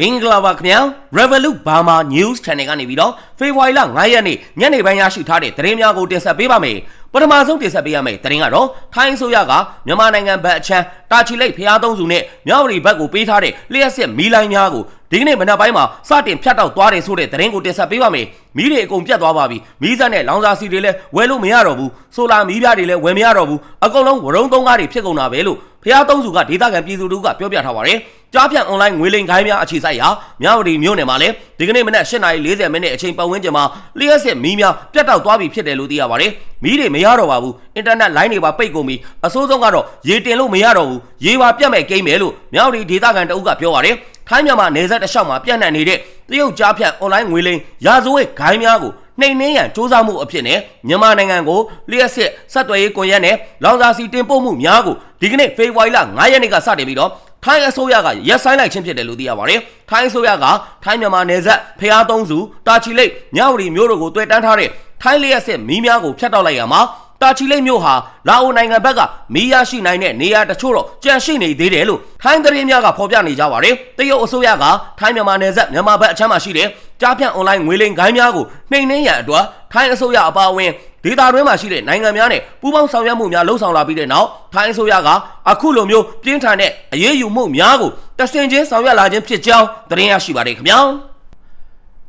မင်္ဂလာပါခင်ဗျာ Revolut Burma News Channel ကနေပြီးတော့ဖေဖော်ဝါရီလ9ရက်နေ့ညနေပိုင်းရရှိထားတဲ့သတင်းများကိုတင်ဆက်ပေးပါမယ်ပထမဆုံးတင်ဆက်ပေးရမယ့်သတင်းကတော့ထိုင်းအစိုးရကမြန်မာနိုင်ငံဘက်အချမ်းတာချီလိတ်ဖျားသုံးစုနဲ့မြောက်ရီဘက်ကိုပေးထားတဲ့လျှက်စစ်မီးလိုင်းများကိုဒီကနေ့မနက်ပိုင်းမှာစတင်ဖြတ်တောက်သွားတယ်ဆိုတဲ့သတင်းကိုတင်ဆက်ပေးပါမယ်မီးတွေအကုန်ပြတ်သွားပါပြီမီးစက်နဲ့လောင်စာစီတွေလည်းဝယ်လို့မရတော့ဘူးဆိုလာမီးပြားတွေလည်းဝယ်မရတော့ဘူးအကုန်လုံးဝရုံသုံးကားတွေဖြစ်ကုန်တာပဲလို့ ဖျားသုံးစုကဒေသခံပြည်သူတို့ကပြောပြထားပါတယ်ကြားဖြန့် online ငွေလိမ်ခိုင်းများအခြေစိုက်ရာမြဝတီမြို့နယ်မှာလည်းဒီကနေ့မနက်8:40မိနစ်အချိန်ပတ်ဝန်းကျင်မှာလျှက်စစ်မီးများပြတ်တောက်သွားပြီဖြစ်တယ်လို့သိရပါတယ်။မီးတွေမရတော့ပါဘူး။အင်တာနက်လိုင်းတွေပါပိတ်ကုန်ပြီ။အဆိုးဆုံးကတော့ရေတင်လို့မရတော့ဘူး။ရေပါပြတ်မဲ့ကိန်းမယ်လို့မြဝတီဒေသခံတအုပ်ကပြောပါတယ်။ထိုင်းမြန်မာနယ်စပ်တစ်လျှောက်မှာပြန့်နှံ့နေတဲ့တရုတ်ကြားဖြန့် online ငွေလိမ်ရာဇဝတ်ခိုင်းများကိုနှိမ်နှင်းရန်စ조사မှုအဖြစ်နဲ့မြန်မာနိုင်ငံကိုလျှက်စစ်ဆက်သွယ်ရေးကွန်ရက်နဲ့လောင်စာစီတင်ပို့မှုများကို ဒီကနေ့ဖေဖော်ဝါရီလ9ရက်နေ့ကစတင်ပြီးတော့ထိုင်းအစိုးရကရက်ဆိုင်လိုက်ခြင်းဖြစ်တယ်လို့သိရပါတယ်။ထိုင်းအစိုးရကထိုင်းမြန်မာနယ်စပ်ဖျားသုံးစုတာချီလိတ်မြဝတီမြို့တို့ကိုတွေ့တန်းထားတဲ့ထိုင်းလျှက်စစ်မီးများကိုဖျက်တောက်လိုက်ရမှာတာချီလိတ်မြို့ဟာလာအိုနိုင်ငံဘက်ကမီးရရှိနိုင်တဲ့နေရာတချို့တော့ကြန့်ရှိနေသေးတယ်လို့ထိုင်းသတင်းများကဖော်ပြနေကြပါတယ်။တရုတ်အစိုးရကထိုင်းမြန်မာနယ်စပ်မြန်မာဘက်အချမ်းမှာရှိတဲ့ကြားဖြန့် online ငွေလိမ်ဂိုင်းများကိုနှိမ်နှင်းရန်အတွက်ထိုင်းအစိုးရအပါအဝင် ဒေသတွင်းမှာရှိတဲ့နိုင်ငံများနဲ့ပူးပေါင်းဆောင်ရွက်မှုများလှုံ့ဆော်လာပြီးတဲ့နောက်ထိုင်းအစိုးရကအခုလိုမျိုးပြင်းထန်တဲ့အရေးယူမှုများကိုတဆင်ချင်းဆောင်ရွက်လာခြင်းဖြစ်ကြောင်းသတင်းရရှိပါတယ်ခင်ဗျာ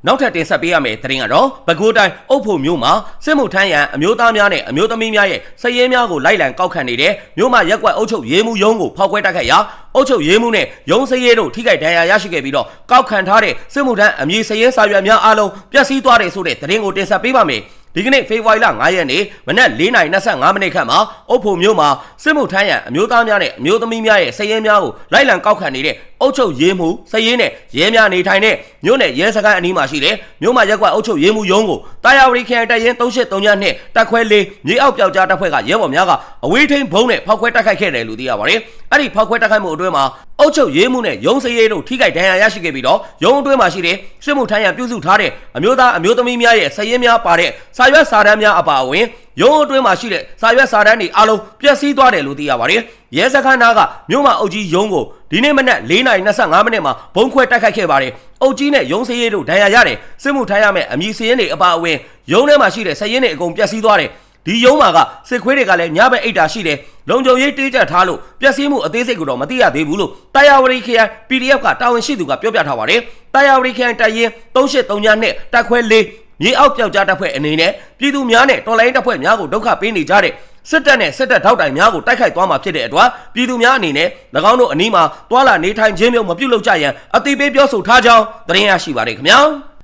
နောက်ထပ်တင်ဆက်ပေးရမယ့်သတင်းကတော့ပဲခူးတိုင်းအုပ်ဖို့မြို့မှာစစ်မှုထမ်းရန်အမျိုးသားများနဲ့အမျိုးသမီးများရဲ့စည်ရင်းများကိုလိုက်လံကောက်ခံနေတဲ့မြို့မှာရက်ကွက်အုပ်ချုပ်ရေးမှုရုံးကိုဖောက်ခွဲတိုက်ခိုက်ရာအုပ်ချုပ်ရေးမှုနဲ့ရုံးစည်ရဲတို့ထိခိုက်ဒဏ်ရာရရှိခဲ့ပြီးတော့ကောက်ခံထားတဲ့စစ်မှုထမ်းအမည်စည်ရင်းစာရွက်များအားလုံးပျက်စီးသွားတယ်ဆိုတဲ့သတင်းကိုတင်ဆက်ပေးပါမယ် ဒီကနေ့ဖေဖော်ဝါရီလ9ရက်နေ့မနက်4:25မိနစ်ခန့်မှာအုပ်ဖို့မြို့မှာစစ်မှုထမ်းရန်အမျိုးသားများနဲ့အမျိုးသမီးများရဲ့စည်ရင်းများကိုလိုက်လံကောက်ခံနေတဲ့အုပ်ချုပ်ရေးမှုစည်ရင်းနဲ့ရဲများနေထိုင်တဲ့မြို့နယ်ရဲစခန်းအနီးမှာရှိတဲ့မြို့မှာရက်ကွက်အုပ်ချုပ်ရေးမှုရုံးကိုတာယာဝတီခရိုင်တပ်ရင်း3839နဲ့တပ်ခွဲလေးမြေအောက်ပြောက်ကြားတပ်ဖွဲ့ကရဲဘော်များကအဝေးထိန်ဘုံနဲ့ဖောက်ခွဲတိုက်ခိုက်ခဲ့တယ်လို့သိရပါတယ်။အဲ့ဒီဖောက်ခွဲတိုက်ခိုက်မှုအတွင်းမှာအုပ်ချုပ်ရေးမှုနဲ့ရုံးစည်ရေးတို့ထိခိုက်ဒဏ်ရာရရှိခဲ့ပြီးတော့ရုံးအတွင်းမှာရှိတဲ့စစ်မှုထမ်းရန်ပြုစုထားတဲ့အမျိုးသားအမျိုးသမီးများရဲ့စည်ရင်းများပါတဲ့စာရွက်စာတမ်းများအပါအဝင်ရုံးအတွင်းမှာရှိတဲ့စာရွက်စာတမ်းတွေအလုံးပျက်စီးသွားတယ်လို့သိရပါတယ်။ရဲစခန်းသားကမြို့မှာအုပ်ကြီးရုံးကိုဒီနေ့မနက်4:25မိနစ်မှာဘုံခွဲတိုက်ခိုက်ခဲ့ပါတယ်။အုပ်ကြီးနဲ့ရုံးစည်ရေးတို့ဒဏ်ရာရတယ်။စစ်မှုထမ်းရမယ့်အမည်စည်ရင်းတွေအပါအဝင်ရုံးထဲမှာရှိတဲ့စည်ရင်းတွေအကုန်ပျက်စီးသွားတယ်။ ဒီရုံးမှာကစစ်ခွေးတွေကလည်းညဘက်အိတ်တာရှိတယ်လုံခြုံရေးတေးကြထားလို့ပျက်စီးမှုအသေးစိတ်ကိုတော့မသိရသေးဘူးလို့တာယာဝရီခရိုင် PDF ကတာဝန်ရှိသူကပြောပြထားပါတယ်တာယာဝရီခရိုင်တပ်ရင်း3839နဲ့တပ်ခွဲ၄မြေအောက်ပြောက်ကြားတပ်ဖွဲ့အနေနဲ့ပြည်သူများနဲ့တော်လိုင်းတပ်ဖွဲ့များကိုဒုက္ခပေးနေကြတဲ့စစ်တပ်နဲ့စစ်တပ်ထောက်တိုင်များကိုတိုက်ခိုက်သွားမှာဖြစ်တဲ့အတွက်ပြည်သူများအနေနဲ့၎င်းတို့အနီးမှာတွာလာနေထိုင်ခြင်းမျိုးမပြုလုပ်ကြရန်အသိပေးပြောဆိုထားကြောင်းသတင်းရရှိပါတယ်ခင်ဗျာ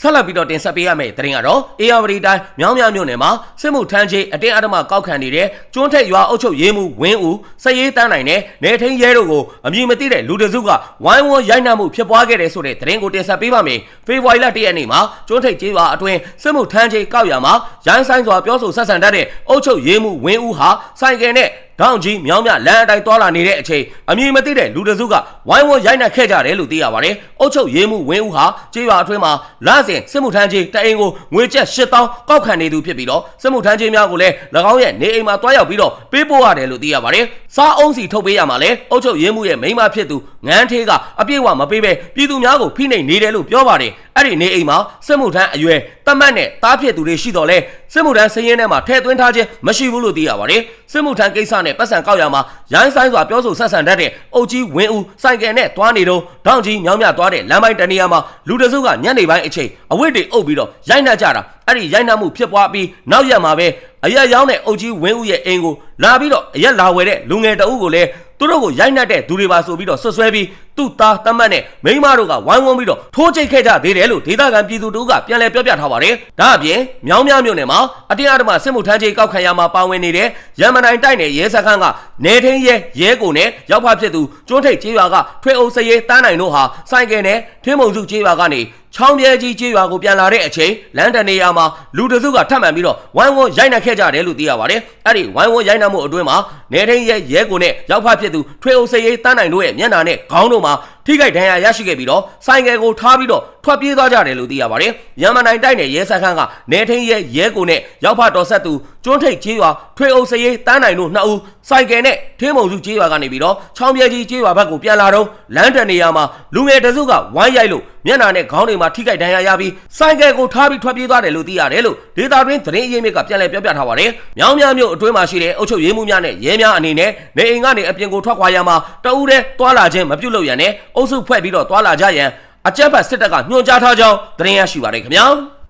ဆက်လက်ပြီးတော့တင်ဆက်ပေးရမယ့်သတင်းကတော့အေယာဝတီတိုင်းမြောင်းမြမြို့နယ်မှာစစ်မှုထမ်းချင်းအတင်းအဓမ္မကောက်ခံနေတဲ့ကျွန်းထက်ရွာအုပ်ချုပ်ရေးမှုဝင်းဦးစရေးတန်းနိုင်နဲ့နေထင်းရဲတို့ကိုအမည်မသိတဲ့လူတစုကဝိုင်းဝန်းရိုက်နှက်မှုဖြစ်ပွားခဲ့တဲ့ဆိုတဲ့သတင်းကိုတင်ဆက်ပေးပါမယ်။ဖေဖော်ဝါရီလ၁ရက်နေ့မှာကျွန်းထက်ကျေးရွာအတွင်းစစ်မှုထမ်းချင်းကောက်ရမှာရိုင်းဆိုင်စွာပြောဆိုဆက်ဆံတတ်တဲ့အုပ်ချုပ်ရေးမှုဝင်းဦးဟာဆိုင်ကယ်နဲ့ဒေါန်ကြီးမြောင်းမြလမ်းအတိုင်းသွားလာနေတဲ့အချိန်အမည်မသိတဲ့လူတစုကဝိုင်းဝန်းရိုက်နှက်ခဲ့ကြတယ်လို့သိရပါတယ်။အုတ်ချုပ်ရေးမှုဝင်းဦးဟာကြေးရွာအတွင်းမှာလစဉ်စစ်မှုထမ်းကြီးတအိမ်ကိုငွေကျပ်8000ကောက်ခံနေသူဖြစ်ပြီးတော့စစ်မှုထမ်းကြီးများကိုလည်း၎င်းရဲ့နေအိမ်မှာတွားရောက်ပြီးတော့ပေးပို့ရတယ်လို့သိရပါတယ်။စားအုံးစီထုတ်ပေးရမှာလဲအုတ်ချုပ်ရေးမှုရဲ့မိန်းမဖြစ်သူငန်းထေးကအပြည့်အဝမပေးပဲပြည်သူများကိုဖိနှိပ်နေတယ်လို့ပြောပါတယ်။အဲ့ဒီနေအိမ်မှာစစ်မှုထမ်းအရွယ်တတ်မှတ်နဲ့တားဖြစ်သူတွေရှိတော့လဲ စစ်မှုထမ်းစည်ရင်းထဲမှာထည့်သွင်းထားခြင်းမရှိဘူးလို့သိရပါတယ်။စစ်မှုထမ်းကိစ္စနဲ့ပတ်စံကောက်ရမှာရိုင်းဆိုင်စွာပြောဆိုဆက်ဆံတတ်တဲ့အုတ်ကြီးဝင်းဦးစိုက်ကယ်နဲ့တွားနေတော့ဒေါန်ကြီးမြောင်းမြသွားတဲ့လမ်းပိုင်းတနေရာမှာလူတစုကညနေပိုင်းအချိန်အဝိတ်တွေအုပ်ပြီးတော့ရိုက်နှက်ကြတာအဲ့ဒီရိုက်နှက်မှုဖြစ်ပွားပြီးနောက်ရက်မှာပဲအရက်ရောင်းတဲ့အုတ်ကြီးဝင်းဦးရဲ့အိမ်ကိုလာပြီးတော့အရက်လာဝယ်တဲ့လူငယ်တအုပ်ကိုလည်းသူတို့ကိုရိုက်နှက်တဲ့သူတွေပါဆိုပြီးတော့ဆွဆွဲပြီး သူ့သားတမတ်နဲ့မိန်းမတို့ကဝိုင်းဝန်းပြီးတော့ထိုးချိတ်ခဲ့ကြသေးတယ်လို့ဒေသခံပြည်သူတို့ကပြန်လည်ပြောပြထားပါတယ်။ဒါအပြင်မြောင်းမြမြို့နယ်မှာအတင်းအဓမ္မစစ်မှုထမ်းချိန်ကောက်ခံရမှာပါဝင်နေတဲ့ရမန်တိုင်းတိုက်နယ်ရဲစခန်းကနေထင်းရဲရဲကိုနဲ့ရောက်ဖဖြစ်သူကျွန်းထိတ်ကျေးရွာကထွေအုပ်စရေးတန်းနိုင်တို့ဟာဆိုင်ကယ်နဲ့ထင်းမုံစုကျေးရွာကနေချောင်းပြဲကြီးကျေးရွာကိုပြန်လာတဲ့အချိန်လန်ဒန်နေရာမှာလူတစုကထပ်မံပြီးတော့ဝိုင်းဝန်းရိုက်နှက်ခဲ့ကြတယ်လို့သိရပါတယ်။အဲ့ဒီဝိုင်းဝန်းရိုက်နှက်မှုအတွင်းမှာနေထင်းရဲရဲကိုနဲ့ရောက်ဖဖြစ်သူထွေအုပ်စရေးတန်းနိုင်တို့ရဲ့မျက်နှာနဲ့ခေါင်းတို့မှာ ထိခိုက်ဒဏ်ရာရရှိခဲ့ပြီးတော့ဆိုင်ကယ်ကိုထားပြီးတော့ထွက်ပြေးသွားကြတယ်လို့သိရပါတယ်။ရမန်နိုင်တိုက်နယ်ရဲစခန်းကနေထင်းရဲရဲကိုနဲ့ရောက်ဖတော်ဆက်သူကျွန်းထိတ်ကျေးရွာထွေအုပ်စရေးတန်းနိုင်တို့နှစ်ဦးဆိုင်ကယ်နဲ့ထင်းမုံစုကျေးရွာကနေပြီးတော့ချောင်းပြဲကြီးကျေးရွာဘက်ကိုပြန်လာတော့လမ်းတန်နေရာမှာလူငယ်တစုကဝိုင်းရိုက်လို့မျက်နှာနဲ့ခေါင်းတွေမှာထိခိုက်ဒဏ်ရာရပြီးဆိုင်ကယ်ကိုထားပြီးထွက်ပြေးသွားတယ်လို့သိရတယ်လို့ဒေတာတွင်းသတင်းအရင်းမြစ်ကပြန်လည်ပြောပြထားပါတယ်။မြောင်းမြမြို့အတွင်းမှာရှိတဲ့အုပ်ချုပ်ရေးမှုများနဲ့ရဲများအနေနဲ့နေအိမ်ကနေအပြင်ကိုထွက်ခွာရမှာတအူးတဲ့တွာလာခြင်းမပြုတ်လို့ရန်နဲ့အုပ်စုဖွဲ့ပြီးတော့တွာလာကြရန်အကြက်ဖက်စစ်တပ်ကညွှန်ကြားထားကြောင်းသတင်းရရှိပါတယ်ခင်ဗျာ။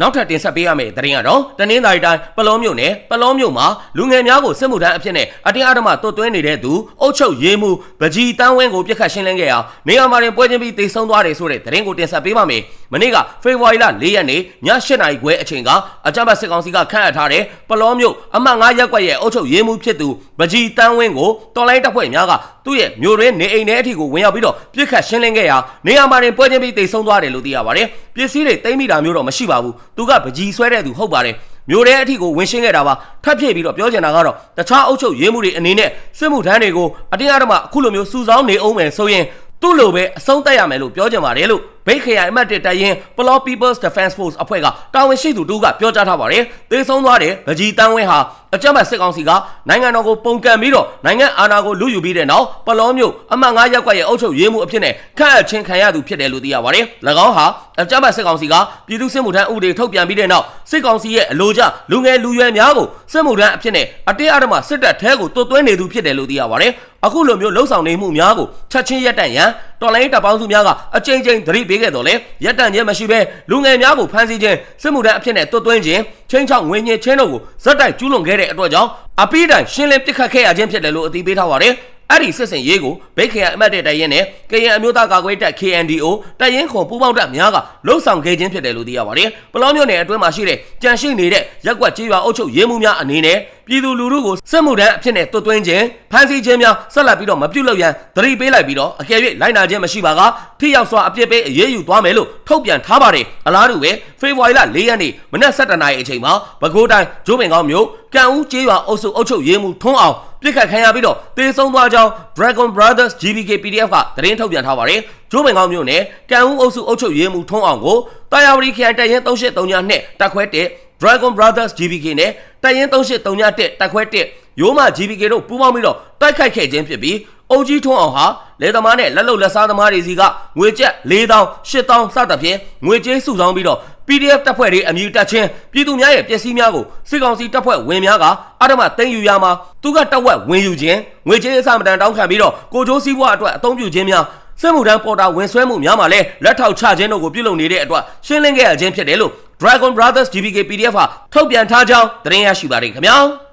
နောက်ထပ်တင်ဆက်ပေးရမယ့်သတင်းကတော့တနင်္သာရီတိုင်းပလောမြို့နယ်ပလောမြို့မှာလူငယ်များကိုစစ်မှုထမ်းအဖြစ်နဲ့အတင်းအဓမ္မတွတ်သွင်းနေတဲ့သူအုတ်ချုပ်ရေးမှုပကြီးတန်းဝင်းကိုပြစ်ခတ်ရှင်းလင်းခဲ့အောင်နေရာမှာတွင်ပွဲချင်းပြီးတိတ်ဆုံးသွားတယ်ဆိုတဲ့သတင်းကိုတင်ဆက်ပေးပါမယ်။မနေ့ကဖေဖော်ဝါရီလ၄ရက်နေ့ည၈နာရီခွဲအချိန်ကအကြမ်းဖက်စစ်ကောင်စီကခန့်အပ်ထားတဲ့ပလောမြို့အမှတ်9ရပ်ကွက်ရဲ့အုတ်ချုပ်ရေးမှုဖြစ်သူပကြီးတန်းဝင်းကိုတော်လိုင်းတပ်ဖွဲ့များကသူ့ရဲ့မြို့ရင်းနေအိမ်ထဲအထိကိုဝင်ရောက်ပြီးတော့ပြစ်ခတ်ရှင်းလင်းခဲ့ရာနေရာမှာတွင်ပွဲချင်းပြီးတိတ်ဆုံးသွားတယ်လို့သိရပါတယ်။ပစ္စည်းတွေတိမ့်မိတာမျိုးတော့မရှိပါဘူး။သူကပကြီးဆွဲတဲ့သူဟုတ်ပါတယ်။မြို့ထဲအထိကိုဝင်ရှင်းခဲ့တာပါထပ်ဖြည့်ပြီးတော့ပြောချင်တာကတော့တခြားအုပ်ချုပ်ရေးမှုတွေအနေနဲ့စစ်မှုထမ်းတွေကိုအတင်းအဓမ္မအခုလိုမျိုးစူဆောင်းနေအောင်မယ်ဆိုရင်သူ့လိုပဲအဆုံးတက်ရမယ်လို့ပြောချင်ပါတယ်လို့ ဘိတ်ခရိုင်အမတ်တစ်တိုင်ရင် Plo People's Defense Force အဖွဲ့ကတာဝန်ရှိသူတူကပြောကြားထားပါတယ်။သေဆုံးသွားတဲ့ဗကြီးတန်းဝင်းဟာအကြမ်းဖက်စစ်ကောင်စီကနိုင်ငံတော်ကိုပုံကံပြီးတော့နိုင်ငံအာဏာကိုလူယူပြီးတဲ့နောက်ပလောမျိုးအမှတ်9ရပ်ကွက်ရဲ့အုပ်ချုပ်ရေးမှုအဖြစ်နဲ့ခန့်အပ်ခြင်းခံရသူဖြစ်တယ်လို့သိရပါတယ်။၎င်းဟာအကြမ်းဖက်စစ်ကောင်စီကပြည်သူ့စစ်မှုထမ်းဥပဒေထုတ်ပြန်ပြီးတဲ့နောက်စစ်ကောင်စီရဲ့အလို့ကျလူငယ်လူရွယ်များကိုစစ်မှုထမ်းအဖြစ်နဲ့အတင်းအဓမ္မစစ်တပ်ထဲကိုတွတ်သွင်းနေသူဖြစ်တယ်လို့သိရပါတယ်။အခုလိုမျိုးလှုပ်ဆောင်နေမှုများကိုချက်ချင်းရပ်တန့်ရန် တော်လိုင်းတပ်ပေါင်းစုများကအကြိမ်ကြိမ်သတိပေးခဲ့တော်လဲရပ်တန့်ခြင်းမရှိဘဲလူငယ်များကိုဖမ်းဆီးခြင်းစစ်မှုထမ်းအဖြစ်နဲ့တွတ်သွင်းခြင်းချင်းချောက်ငွေညင်ချင်းတို့ကိုဇက်တိုက်ကျူးလွန်ခဲ့တဲ့အတွက်ကြောင့်အပိတိုင်ရှင်းလင်းပစ်ခတ်ခဲ့ရခြင်းဖြစ်တယ်လို့အသိပေးထားပါတယ် အဲ့ဒီစစ်စင်ရေးကိုဘိတ်ခရိုင်အမတ်တဲ့တိုင်ရင်နဲ့ကရင်အမျိုးသားကာကွယ်တပ် KNDO တိုင်ရင်ခွန်ပူးပေါင်းတပ်များကလှုပ်ဆောင်ခဲ့ခြင်းဖြစ်တယ်လို့သိရပါတယ်။ပလောမျိုးနယ်အတွင်းမှာရှိတဲ့ကြံရှိနေတဲ့ရက်ကွက်ကြေးရွာအုပ်ချုပ်ရေးမှုများအနေနဲ့ပြည်သူလူထုကိုစစ်မှုထမ်းအဖြစ်နဲ့တွတ်သွင်းခြင်းဖမ်းဆီးခြင်းများဆက်လက်ပြီးတော့မပြုတ်လောက်ရန်သတိပေးလိုက်ပြီးတော့အကယ်၍လိုက်နာခြင်းမရှိပါကထိရောက်စွာအပြစ်ပေးအရေးယူသွားမယ်လို့ထုတ်ပြန်ထားပါတယ်။အလားတူပဲဖေဖော်ဝါရီလ၄ရက်နေ့မနက်7:00နာရီအချိန်မှာပဲခူးတိုင်းဂျိုးပင်ကောင်းမြို့ကံဦးကျေးရွာအုပ်စုအုပ်ချုပ်ရေးမှုထွန်းအောင် ပြစ်ခတ်ခံရပြီးတော့တေဆုံးသွားကြောင်း Dragon Brothers GBK PDF ကသတင်းထုတ်ပြန်ထားပါတယ်။ကျိုးပင်ကောင်းမြို့နယ်ကံဦးအုပ်စုအုပ်ချုပ်ရေးမှုထွန်းအောင်ကိုတာယာဝတီခရိုင်တပ်ရင်း383ညနဲ့တက်ခွဲတဲ့ Dragon Brothers GBK နဲ့တပ်ရင်း383ညတက်တက်ခွဲတဲ့ရိုးမ GBK တို့ပူးပေါင်းပြီးတော့တိုက်ခိုက်ခဲ့ခြင်းဖြစ်ပြီးအုပ်ကြီးထွန်းအောင်ဟာလေသမားနဲ့လက်လုံလက်စားသမားတွေစီကငွေကျပ်၄000 8000စသဖြင့်ငွေကြေးစုဆောင်းပြီးတော့ PDF တပ်ဖွဲ့တွေအမည်တက်ချင်းပြည်သူများရဲ့ပစ္စည်းများကိုစစ်ကောင်စီတပ်ဖွဲ့ဝင်များကအဓမ္မသိမ်းယူရမှာသူကတပ်ဝက်ဝင်ယူခြင်းငွေကြေးအစမတန်တောင်းခံပြီးတော့ကိုကျိုးစည်းဝါအတွက်အသုံးပြုခြင်းများစစ်မှုထမ်းပေါ်တာဝင်ဆွဲမှုများမှာလဲလက်ထောက်ချခြင်းတို့ကိုပြုလုပ်နေတဲ့အတွက်ရှင်းလင်းခဲ့ရခြင်းဖြစ်တယ်လို့ Dragon Brothers GBK PDF ဟာထုတ်ပြန်ထားကြောင်းသတင်းရရှိပါတယ်ခင်ဗျာ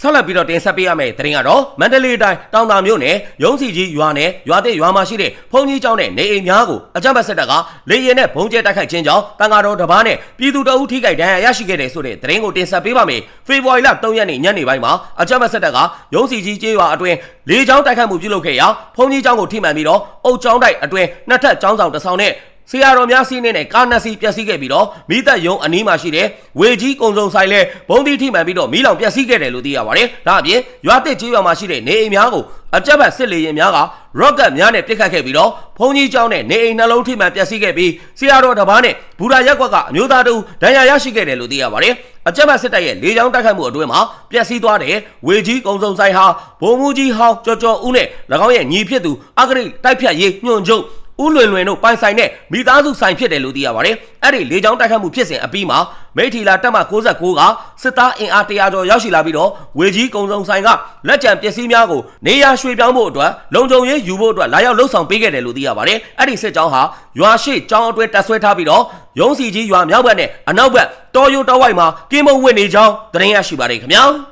ဆက်လက်ပြီးတော့တင်ဆက်ပေးရမယ့်သတင်းကတော့မန္တလေးတိုင်းတောင်တာမြို့နယ်ရုံးစီကြီးရွာနယ်ရွာတဲ့ရွာမှာရှိတဲ့ဘုံကြီးကျောင်းနဲ့နေအိမ်များကိုအကြမ်းဖက်စစ်တပ်ကလေရင်နဲ့ဘုံကျဲတိုက်ခိုက်ခြင်းကြောင့်တန်ဃာတော်တစ်ပါးနဲ့ပြည်သူတအုပ်ထိခိုက်ဒဏ်ရာရရှိခဲ့တဲ့ဆိုတဲ့သတင်းကိုတင်ဆက်ပေးပါမယ်။ဖေဖော်ဝါရီလ3ရက်နေ့ညနေပိုင်းမှာအကြမ်းဖက်စစ်တပ်ကရုံးစီကြီးကျေးရွာအတွင်းလေကြောင်းတိုက်ခိုက်မှုပြုလုပ်ခဲ့ရာဘုံကြီးကျောင်းကိုထိမှန်ပြီးတော့အုပ်ကျောင်းတိုက်အတွင်းနှစ်ထပ်ကျောင်းဆောင်တစ်ဆောင်နဲ့ ဆရာတော်များစီးနေတဲ့ကားနှစ်စီးပျက်စီးခဲ့ပြီးတော့မိသက်ယုံအနီးမှာရှိတဲ့ဝေကြီးကုံစုံဆိုင်လဲဘုံတိထိမှန်ပြီးတော့မိလောင်ပျက်စီးခဲ့တယ်လို့သိရပါတယ်။ဒါအပြင်ရွာတစ်ကြီးရွာမှာရှိတဲ့နေအိမ်များကိုအကြက်ဘက်စစ်လေရင်များကရော့ကတ်များနဲ့ပစ်ခတ်ခဲ့ပြီးတော့ဘုံကြီးကျောင်းနဲ့နေအိမ်နှလုံးထိမှန်ပျက်စီးခဲ့ပြီးဆရာတော်တစ်ပါးနဲ့ဘူရာရက်ကွက်ကအမျိုးသားတို့ဒဏ်ရာရရှိခဲ့တယ်လို့သိရပါတယ်။အကြက်ဘက်စစ်တပ်ရဲ့လေကြောင်းတိုက်ခိုက်မှုအတွင်းမှာပျက်စီးသွားတဲ့ဝေကြီးကုံစုံဆိုင်ဟာဘုံမူကြီးဟောင်းကြော်ကြော်ဦးနဲ့၎င်းရဲ့ညီဖြစ်သူအဂရိတိုက်ဖြတ်ရေးညွှန်ချုပ် ဦးလွင်လွင်တို့ပိုင်ဆိုင်တဲ့မိသားစုဆိုင်ဖြစ်တယ်လို့သိရပါတယ်။အဲ့ဒီလေကြောင်းတိုက်ခတ်မှုဖြစ်စဉ်အပြီးမှာမိထီလာတက်မ69ကစစ်သားအင်အား100ကျော်ရောက်ရှိလာပြီးတော့ဝေကြီးကုံစုံဆိုင်ကလက်ကျန်ပစ္စည်းများကိုနေရာရွှေ့ပြောင်းဖို့အတွက်လုံခြုံရေးယူဖို့အတွက်လာရောက်လှုပ်ဆောင်ပေးခဲ့တယ်လို့သိရပါတယ်။အဲ့ဒီစစ်ကြောင်းဟာရွာရှိကျောင်းအတွင်းတက်ဆွဲထားပြီးတော့ရုံးစီကြီးရွာမြောက်ဘက်နဲ့အနောက်ဘက်တော်ရိုးတောဝိုက်မှာကင်းမုံဝင်နေကြောင်းသတင်းရရှိပါတယ်ခင်ဗျာ။